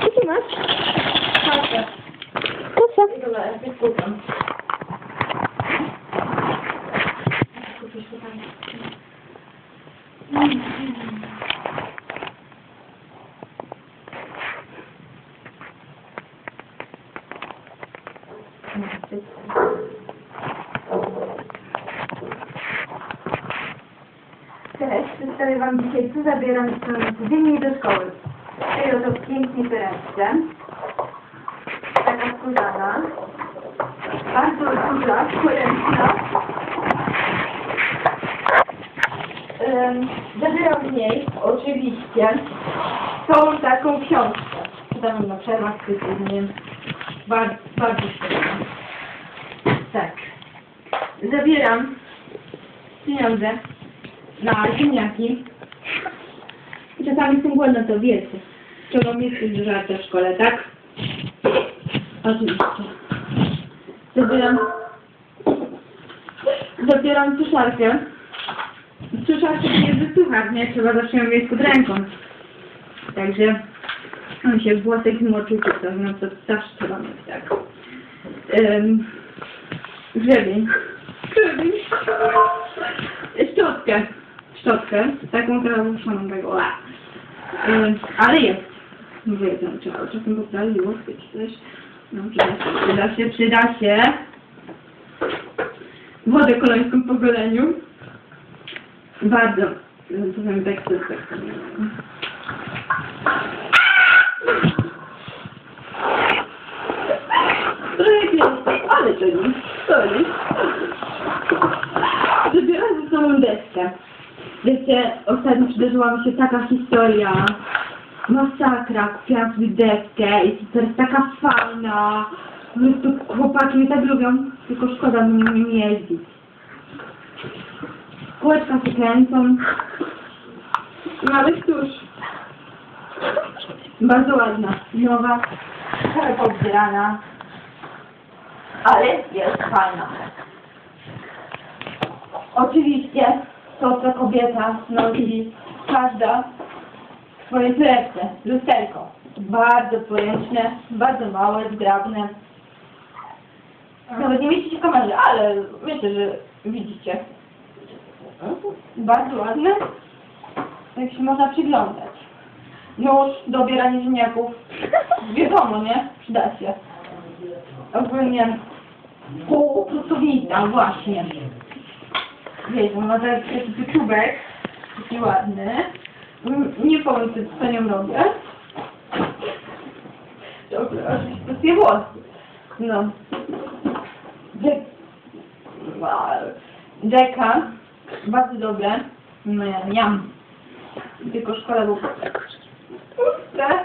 Co tu masz? Patrzę. Po co? Dobra, ja się skupam. Kupisz tutaj. Cześć, przedstawię Wam dzisiaj, co zabieram codziennie do szkoły. Tej oto pięknej torebce. Taka skórzana. Bardzo duża, poręczna. Ym, Zabieram w niej oczywiście tą taką książkę. Czytam na przerwach codziennie. Bardzo, bardzo świetna. Tak. Zabieram pieniądze na ziemniaki. Czasami jestem głodna, to wiecie. Coś do żarcia w szkole, tak? Oczywiście. Zabieram... Zabieram suszarkę. Suszarkę nie wysuchać, nie? Trzeba zawsze ją mieć pod ręką. Także on się włosek zmoczył czy coś, no to zawsze trzeba mieć, tak. Um, grzebień. Grzebień. Szczotkę. Szczotkę. Taką teraz ruszoną tego. a. Ym, ale jest. Mówię, tam trzeba czasem poprawić włosy czy coś. No, przyda się, przyda się, przyda się. Wodę kolońską po goleniu. Bardzo. Powiem tak, to tak. Ale to nie. Sorry. Zabieram ze sobą deskę. Wiecie, ostatnio przydarzyła mi się taka historia. Masakra, kupiłam sobie deskę i to jest taka fajna. Po prostu chłopaki mnie tak lubią, tylko szkoda mi nimi jeździć. Kółeczka się kręcą. Mały tuż. Bardzo ładna, nowa, trochę pobzierana, ale jest fajna. Oczywiście to, co kobieta nosi, każda w swojej torebce, lusterko. Bardzo poręczne, bardzo małe, zgrabne. Nawet nie się w kamerze, ale myślę, że widzicie. Bardzo ładne. Jak się można przyglądać. Nóż do obierania ziemniaków. Wiadomo, nie? Przyda się. Ogólnie pół pracownika, właśnie. Wiecie, ma tak- taki wyczubek, taki ładny. Mm, Nie powiem, co, co nią robię. Dobra, oczywiście to jest włosy. No. Wow. Deka. Bardzo dobre. No ja jam. Tylko szkoda, bo puste.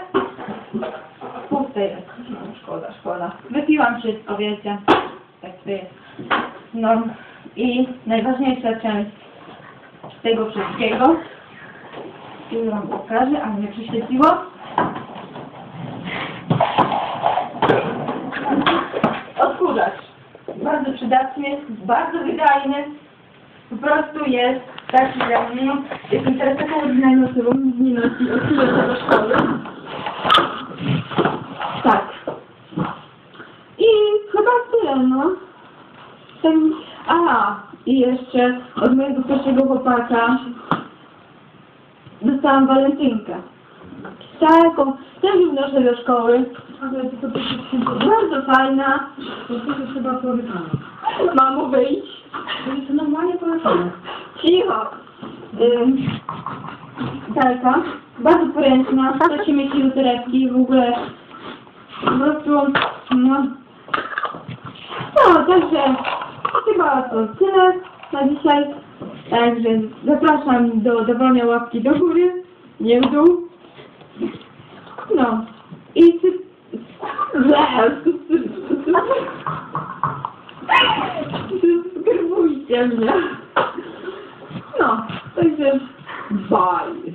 Puste jest. No, szkoda, szkoda. Wypiłam wszystko, wiecie. Tak to jest. No i najważniejsza część tego wszystkiego. Tu wam pokażę, ale mnie prześwietliło. Odkurzacz. Bardzo przydatny, bardzo wydajny. Po prostu jest taki, że no, jestem teraz taką oryginalną osobą, nie nosi odkurzacza do szkoły. Tak. I chyba tyle, no. Ten, aha, i jeszcze od mojego pierwszego chłopaka dostałam walentynkę. Taką, też ją noszę do szkoły. Bardzo fajna. Mamo, wyjdź. To normalnie porywane. Cicho. Ym, Talka. Bardzo poręczna. Mieści do torebki. W ogóle po prostu, no. No, także chyba to tyle na dzisiaj. Także zapraszam do dawania łapki do góry, nie w dół. No. I ty... Subskrybujcie mnie. No, także bye.